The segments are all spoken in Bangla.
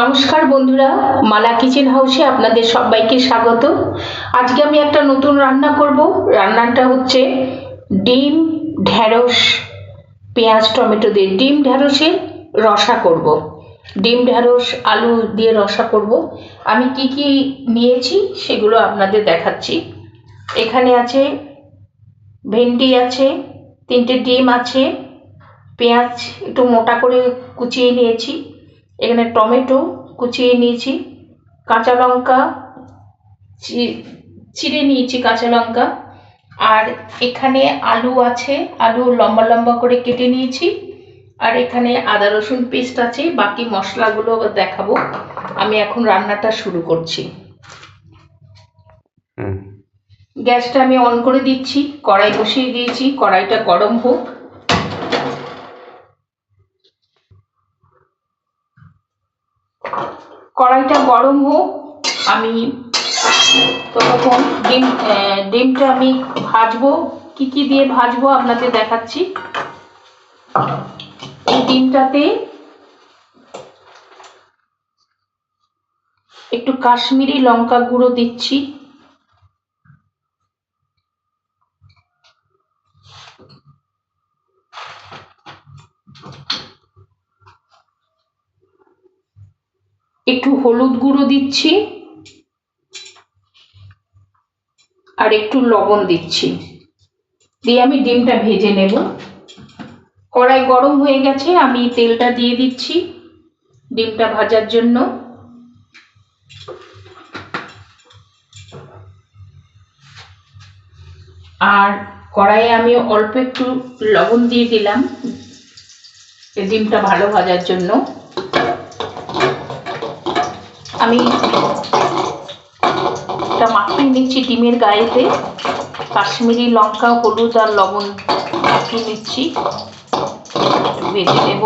নমস্কার বন্ধুরা, মালা কিচেন হাউসে আপনাদের সবাইকে স্বাগত। আজকে আমি একটা নতুন রান্না করব। রান্নাটা হচ্ছে ডিম ঢ্যাঁড়স পেঁয়াজ, টমেটো দিয়ে। ডিম ঢ্যাঁড়সের রসা করব। ডিম ঢ্যাঁড়স আলু দিয়ে রসা করব। আমি কি কি নিয়েছি সেগুলো আপনাদের দেখাচ্ছি। এখানে আছে ভেন্ডি আছে, তিনটে ডিম আছে, পেঁয়াজ একটু মোটা করে কুচিয়ে নিয়েছি। এখানে টমেটো কুচিয়ে নিয়েছি কাঁচা লঙ্কা চিড়ে নিয়েছি কাঁচা লঙ্কা। আর এখানে আলু আছে আলু লম্বা লম্বা করে কেটে নিয়েছি। আর এখানে আদা রসুন পেস্ট আছে বাকি মশলাগুলো দেখাবো। আমি এখন রান্নাটা শুরু করছি। গ্যাসটা আমি অন করে দিচ্ছি কড়াই বসিয়ে দিয়েছি কড়াইটা গরম হোক। কড়াইটা গরম হোক, আমি ততক্ষণ ডিম ডিমটা আমি ভাজবো। কি কি দিয়ে ভাজবো আপনাদের দেখাচ্ছি। এই ডিমটাতে একটু কাশ্মীরি লঙ্কা গুঁড়ো দিচ্ছি। একটু হলুদ গুঁড়ো দিচ্ছি আর একটু লবণ দিচ্ছি। দিয়ে আমি ডিমটা ভেজে নেব। কড়াই গরম হয়ে গেছে, আমি তেলটা দিয়ে দিচ্ছি ডিমটা ভাজার জন্য। আর কড়াইয়ে আমি অল্প একটু লবণ দিয়ে দিলাম। ডিমটা ভালো ভাজার জন্য। আমি এটা মাখিয়ে নিচ্ছি ডিমের গায়েতে, কাশ্মীরি লঙ্কা, হলুদ আর লবণ মাখিয়ে নিচ্ছি। একটু ভেজে নেব।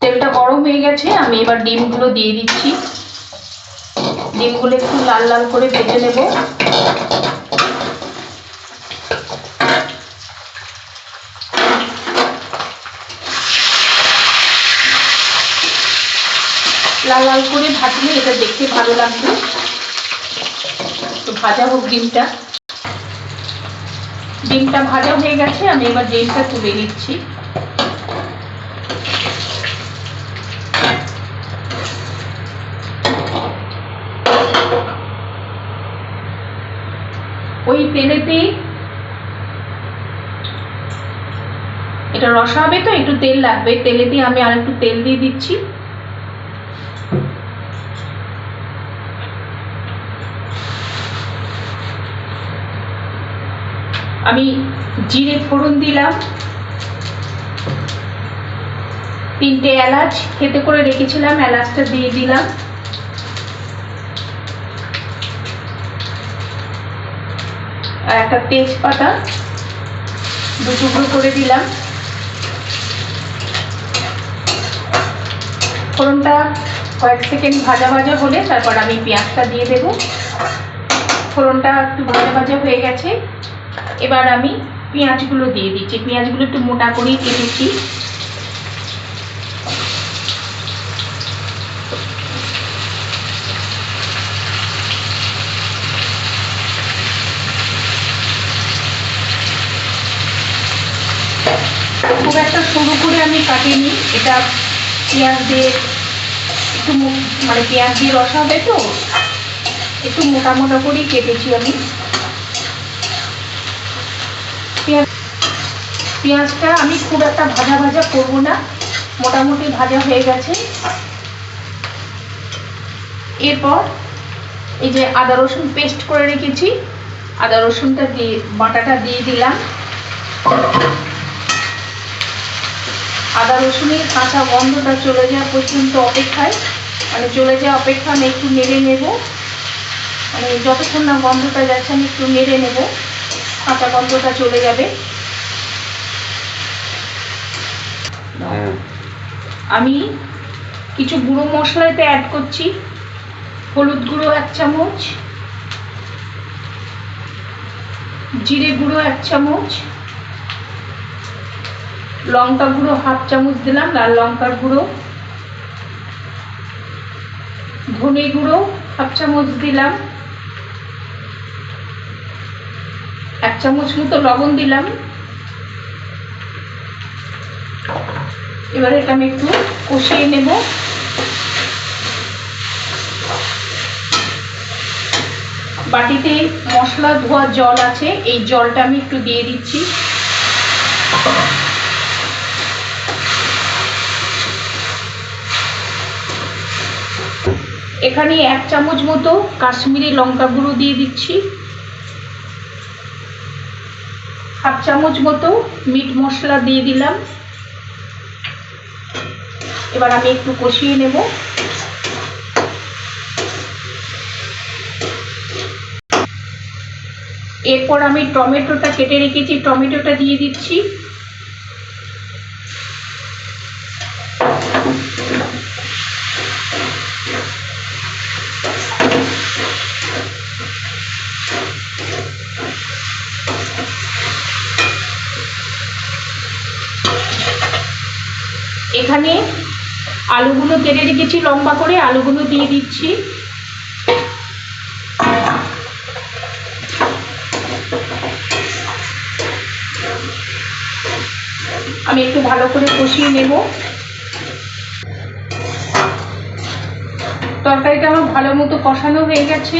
তেলটা গরম হয়ে গেছে, আমি এবার ডিমগুলো দিয়ে দিচ্ছি। ডিমগুলো একটু লাল লাল করে ভেজে নেব। লাল লাল করে ভাজলে এটা দেখতে ভালো লাগবে। তো ভাজা হোক ডিমটা। ডিমটা ভাজা হয়ে গেছে, আমি এবার ডিমটা তুলে নিচ্ছি। ওই তেলেতেই এটা রসা হবে তো, একটু তেল লাগবে। তেলেতে আমি আর একটু তেল দিয়ে দিচ্ছি। আমি জিরে ফোড়ন দিলাম। তিনটে এলাচ, খেতে করে রেখেছিলাম, এলাচটা দিয়ে দিলাম। আর একটা তেজপাতা, দু টুকরো করে দিলাম। ফোড়নটা কয়েক সেকেন্ড ভাজা ভাজা হলে তারপর আমি পেঁয়াজটা দিয়ে দেব। ফোড়নটা একটু ভাজা ভাজা হয়ে গেছে। এবার আমি পেঁয়াজগুলো দিয়ে দিচ্ছি। পেঁয়াজগুলো একটু মোটা করেই কেটেছি খুব একটা সরু করে আমি কাটিনি, এটা পেঁয়াজ দিয়ে একটু মানে পেঁয়াজ দিয়ে রসা হবে তো, একটু মোটা মোটা করেই কেটেছি আমি। পেঁয়াজ, পেঁয়াজটা আমি খুব একটা ভাজা ভাজা করব না, মোটামুটি ভাজা হয়ে গেছে। এরপর এই যে আদা রসুন পেস্ট করে রেখেছি, আদা রসুনটা দিয়ে, বাটাটা দিয়ে দিলাম। আদা রসুনের কাঁচা গন্ধটা চলে যাওয়া পর্যন্ত অপেক্ষায় মানে চলে যাওয়া অপেক্ষা আমি একটু নেড়ে নেব। মানে যতক্ষণ না গন্ধটা যাচ্ছে আমি একটু নেড়ে নেব। কাঁচা গন্ধটা চলে যাবে। হ্যাঁ। আমি কিছু গুঁড়ো মশলাতে অ্যাড করছি। হলুদ গুঁড়ো এক চামচ। জিরে গুঁড়ো এক চামচ। লঙ্কা গুঁড়ো হাফ চামচ দিলাম, লাল লঙ্কার গুঁড়ো। ধনে গুঁড়ো হাফ চামচ দিলাম। এক চামচ মতো লবণ দিলাম। এবার এটা আমি একটু কষিয়ে নেব। বাটিতে মশলা ধোয়া জল আছে, এই জলটা আমি একটু দিয়ে দিচ্ছি। এখানে এক চামচ মতো কাশ্মীরি লঙ্কা গুঁড়ো দিয়ে দিচ্ছি। হাফ চামচ মতো মিট মশলা দিয়ে দিলাম। এবার আমি একটু কষিয়ে নেব। এরপর আমি টমেটোটা কেটে রেখেছি, টমেটোটা দিয়ে দিচ্ছি। এখানে আলুগুলো কেটে রেখেছি, লম্বা করে আলুগুলো দিয়ে দিচ্ছি। আমি একটু ভালো করে কষিয়ে নেব। তরকারিটা আমার ভালো মতো কষানো হয়ে গেছে।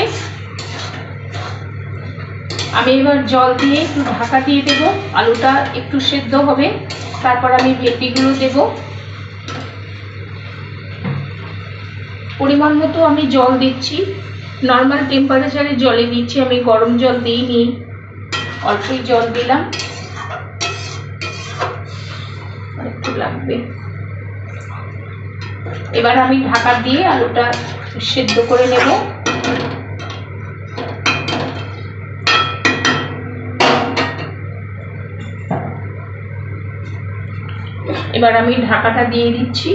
আমি এবার জল দিয়ে একটু ঢাকা দিয়ে দেবো। আলুটা একটু সেদ্ধ হবে। তারপর আমি ভেন্ডিগুলো দেব। পরিমাণ মতো আমি জল দিচ্ছি। নর্মাল টেম্পারেচারে জলে দিচ্ছি, আমি গরম জল দিইনি। অল্পই জল দিলাম। একটু লাগবে। এবার আমি ঢাকা দিয়ে আলুটা সেদ্ধ করে নেব। এবার আমি ঢাকাটা দিয়ে দিচ্ছি।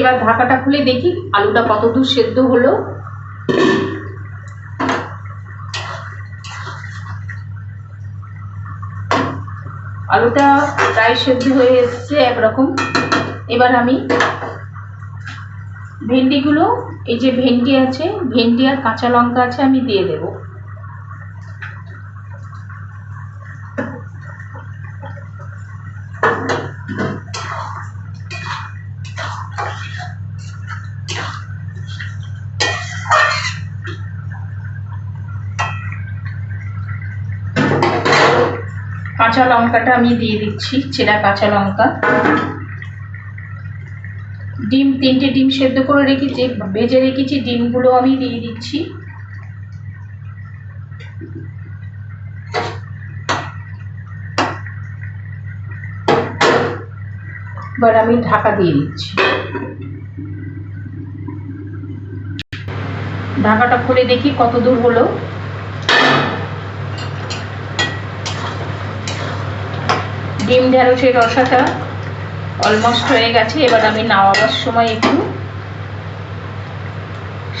এবার ঢাকাটা খুলে দেখি আলুটা কতদূর সেদ্ধ হলো। আলুটা প্রায় সেদ্ধ হয়ে এসছে একরকম। এবার আমি ভেন্ডিগুলো, এই যে ভেন্ডি আছে, ভেন্ডি আর কাঁচা লঙ্কা আছে আমি দিয়ে দেবো। কাঁচা লঙ্কাটা আমি দিয়ে দিচ্ছি, চেরা কাঁচা লঙ্কা। ডিম, তিনটে ডিম সেদ্ধ করে রেখেছি, ভেজে রেখেছি, ডিমগুলো আমি দিয়ে দিচ্ছি। এবার আমি ঢাকা দিয়ে দিচ্ছি। ঢাকাটা খুলে দেখি কত দূর হলো। ডিম ঢেঁড়সের রসাটা অলমোস্ট হয়ে গেছে। এবার আমি নামাবার সময় একটু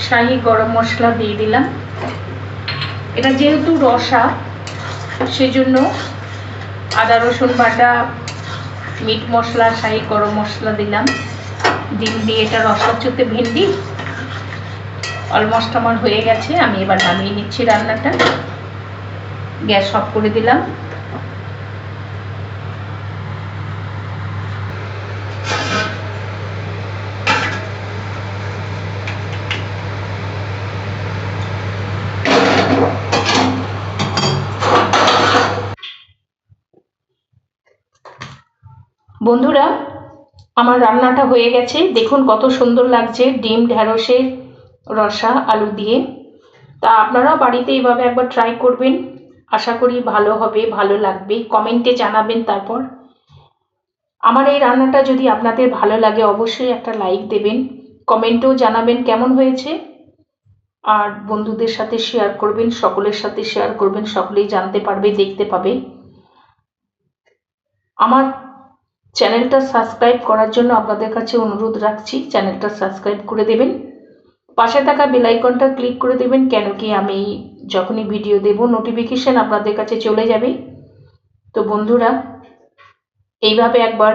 শাহি গরম মশলা দিয়ে দিলাম। এটা যেহেতু রসা, সেজন্য আদা, রসুন বাটা, মিট মশলা, শাহি গরম মশলা দিলাম। ডিম দিয়ে এটা রসা হচ্ছে ভেন্ডি। অলমোস্ট আমার হয়ে গেছে। আমি এবার নামিয়ে নিচ্ছি রান্নাটা। গ্যাস অফ করে দিলাম। বন্ধুরা, আমার রান্নাটা হয়ে গেছে। দেখুন কত সুন্দর লাগছে ডিম, ঢ্যাঁড়সের রসা, আলু দিয়ে। তা আপনারাও বাড়িতে এইভাবে একবার ট্রাই করবেন। আশা করি ভালো হবে, ভালো লাগবে। কমেন্টে জানাবেন তারপর। আমার এই রান্নাটা যদি আপনাদের ভালো লাগে, অবশ্যই একটা লাইক দেবেন। কমেন্টেও জানাবেন কেমন হয়েছে। আর বন্ধুদের সাথে শেয়ার করবেন, সকলের সাথে শেয়ার করবেন, সকলেই জানতে পারবে, দেখতে পাবে। আমার চ্যানেলটা সাবস্ক্রাইব করার জন্য আপনাদের কাছে অনুরোধ রাখছি, চ্যানেলটা সাবস্ক্রাইব করে দেবেন। পাশে থাকা বেল আইকনটা ক্লিক করে দেবেন কেন কি আমি যখনই ভিডিও দেব নোটিফিকেশন আপনাদের কাছে চলে যাবে। তো বন্ধুরা, এইভাবে একবার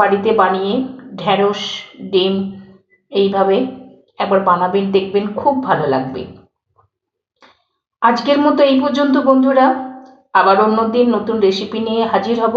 বাড়িতে বানিয়ে ঢ্যাঁড়স, ডিম এইভাবে একবার বানাবেন, দেখবেন খুব ভালো লাগবে। আজকের মতো এই পর্যন্ত বন্ধুরা, আবার অন্য দিন নতুন রেসিপি নিয়ে হাজির হব।